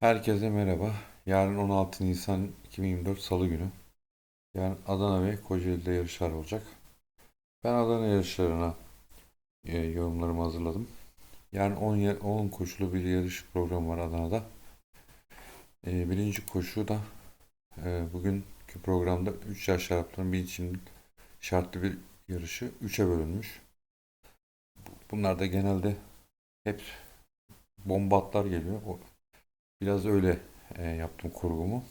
Herkese merhaba. Yarın 16 Nisan 2024 Salı günü. Yarın Adana ve Kocaeli'de yarışlar olacak. Ben Adana yarışlarına e, yorumlarımı hazırladım. Yarın 10, ya- 10 koşulu bir yarış programı var Adana'da. E, birinci koşu da e, bugünkü programda 3 yaş Arapların bir için şartlı bir yarışı 3'e bölünmüş. Bunlar da genelde hep bomba atlar geliyor. O, biraz öyle e, yaptım kurgumu.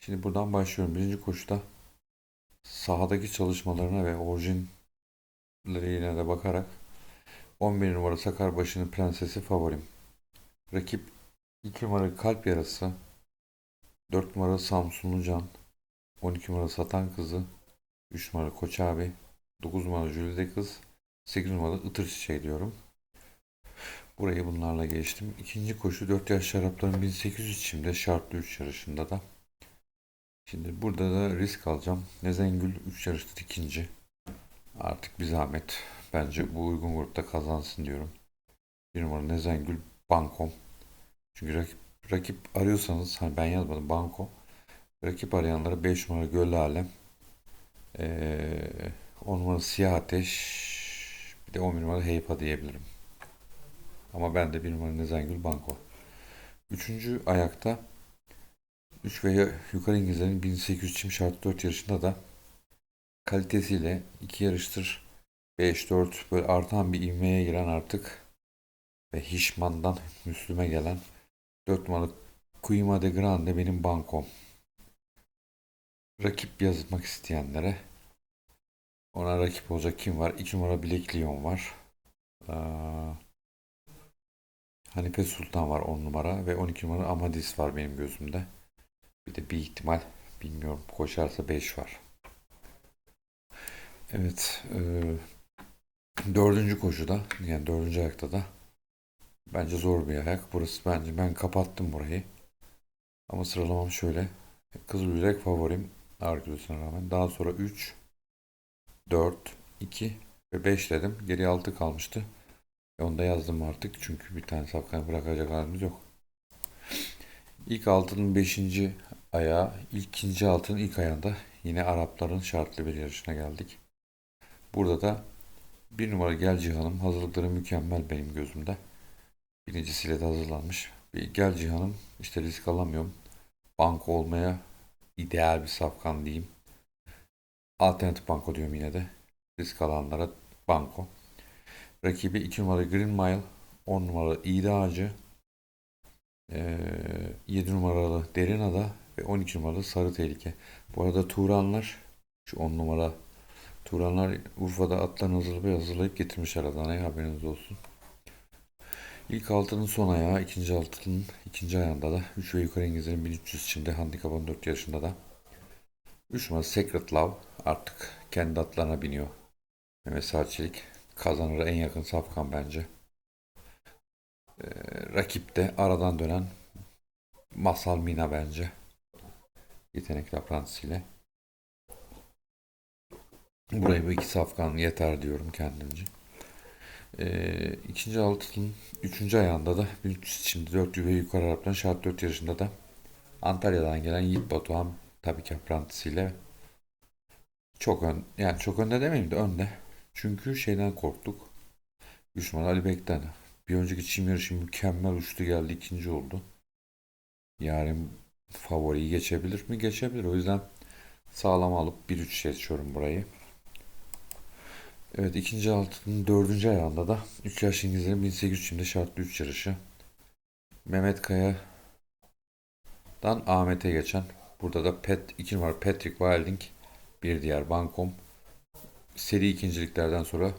Şimdi buradan başlıyorum. Birinci koşuda sahadaki çalışmalarına ve orijinlerine de bakarak 11 numara Sakarbaşı'nın prensesi favorim. Rakip 2 numara Kalp Yarası, 4 numara Samsunlu Can, 12 numara Satan Kızı, 3 numara Koç abi, 9 numara Jülide Kız, 8 numara Itır Çiçeği diyorum. Burayı bunlarla geçtim. İkinci koşu 4 yaş şarapların 1800 içimde şartlı 3 yarışında da. Şimdi burada da risk alacağım. Nezengül 3 yarışta ikinci. Artık bir zahmet. Bence bu uygun grupta kazansın diyorum. Bir numara Nezengül Bankom. Çünkü rakip, rakip arıyorsanız, hani ben yazmadım Banko. Rakip arayanlara 5 numara Göl Alem. Ee, 10 numara Siyah Ateş. Bir de 11 numara Heypa diyebilirim. Ama ben de bir numara Nezengül Banko. Üçüncü ayakta 3 ve yukarı İngilizlerin 1800 çim şart 4 yarışında da kalitesiyle 2 yarıştır 5-4 böyle artan bir ivmeye giren artık ve Hişman'dan Müslüme gelen 4 numaralı Quima de Grande benim bankom. Rakip yazmak isteyenlere ona rakip olacak kim var? 2 numara Black Leon var. Aa, Hanife Sultan var 10 numara ve 12 numara Amadis var benim gözümde. Bir de bir ihtimal bilmiyorum koşarsa 5 var. Evet. E, dördüncü koşuda yani dördüncü ayakta da bence zor bir ayak. Burası bence ben kapattım burayı. Ama sıralamam şöyle. Kızıl Yürek favorim ağır rağmen. Daha sonra 3, 4, 2 ve 5 dedim. Geriye 6 kalmıştı. E onu da yazdım artık çünkü bir tane safkan bırakacak halimiz yok. İlk altının 5. ayağı, ikinci altının ilk ayağında yine Arapların şartlı bir yarışına geldik. Burada da bir numara Gel Cihan'ım hazırlıkları mükemmel benim gözümde. Birincisiyle de hazırlanmış. Bir Gel Cihan'ım işte risk alamıyorum. Banko olmaya ideal bir safkan diyeyim. Alternatif banko diyorum yine de. Risk alanlara banko. Rakibi 2 numaralı Green Mile, 10 numaralı İğde Ağacı, ee, 7 numaralı Derin Ada ve 12 numaralı Sarı Tehlike. Bu arada Turanlar, şu 10 numara Turanlar Urfa'da atlarını hazırlayıp, hazırlayıp getirmişler Adana'ya haberiniz olsun. İlk altının son ayağı, ikinci altının ikinci ayağında da 3 ve yukarı İngilizlerin 1300 içinde handikap 14 yarışında da 3 numara Secret Love artık kendi atlarına biniyor. Mehmet Salçelik kazanır en yakın safkan bence. Ee, rakip de aradan dönen Masal Mina bence. Yetenekli aprantisiyle. Buraya bu iki safkan yeter diyorum kendimce. Ee, ikinci altının üçüncü ayağında da 1300 şimdi 4 ve yukarı Arap'tan şart 4 yarışında da Antalya'dan gelen Yiğit Batuhan tabii ki aprantisiyle çok ön yani çok önde demeyeyim de önde. Çünkü şeyden korktuk. 3 numara Ali Bek'ten. Bir önceki çim yarışı mükemmel uçtu geldi ikinci oldu. Yarın favoriyi geçebilir mi? Geçebilir. O yüzden sağlam alıp 1-3 seçiyorum burayı. Evet ikinci altının dördüncü ayağında da 3 yaş İngilizlerin 1800 şimdi şartlı 3 yarışı. Mehmet Kaya'dan Ahmet'e geçen. Burada da Pet, 2 numara Patrick Wilding bir diğer bankom. Seri ikinciliklerden sonra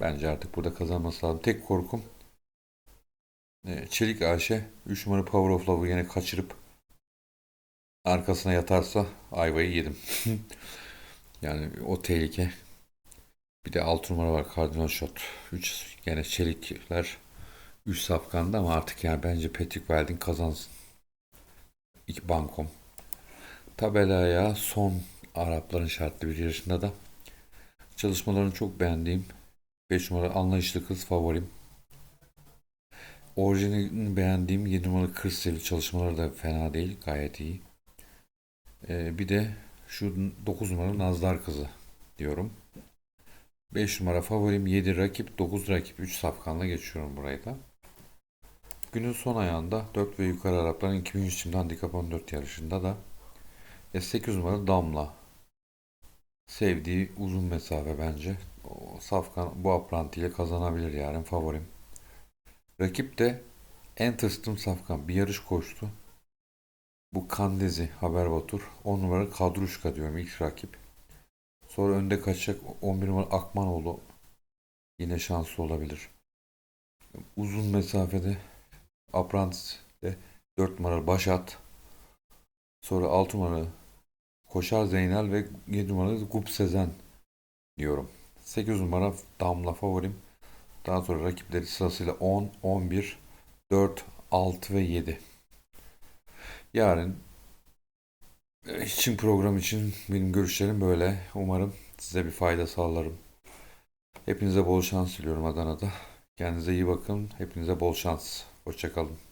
bence artık burada kazanması lazım. Tek korkum e, Çelik Ayşe 3 numara Power of Love'ı yine kaçırıp arkasına yatarsa ayvayı yedim. yani o tehlike. Bir de 6 numara var Cardinal Shot. 3 gene çelikler 3 safkanda ama artık yani bence Patrick Welding kazansın. İki bankom. Tabelaya son Arapların şartlı bir yarışında da çalışmalarını çok beğendiğim 5 numara anlayışlı kız favorim. Orijinalini beğendiğim 7 numaralı Kırsel'i çalışmaları da fena değil. Gayet iyi. Ee, bir de şu 9 numaralı Nazlar Kızı diyorum. 5 numara favorim 7 rakip 9 rakip 3 safkanla geçiyorum burayı da. Günün son ayağında 4 ve yukarı Arapların 2100 çimde handikap 14 yarışında da e, 8 numaralı Damla. Sevdiği uzun mesafe bence. Safkan bu apranti ile kazanabilir yarın favorim. Rakip de en tırstım Safkan. Bir yarış koştu. Bu Kandezi Haber Batur. 10 numara Kadruşka diyorum ilk rakip. Sonra önde kaçacak 11 numara Akmanoğlu. Yine şanslı olabilir. Uzun mesafede Apprentice'de 4 numaralı Başat. Sonra 6 numaralı Koşar Zeynel ve 7 numaralı Gup Sezen diyorum. 8 numara Damla favorim. Daha sonra rakipleri sırasıyla 10, 11, 4, 6 ve 7. Yarın e, için program için benim görüşlerim böyle. Umarım size bir fayda sağlarım. Hepinize bol şans diliyorum Adana'da. Kendinize iyi bakın. Hepinize bol şans. Hoşçakalın.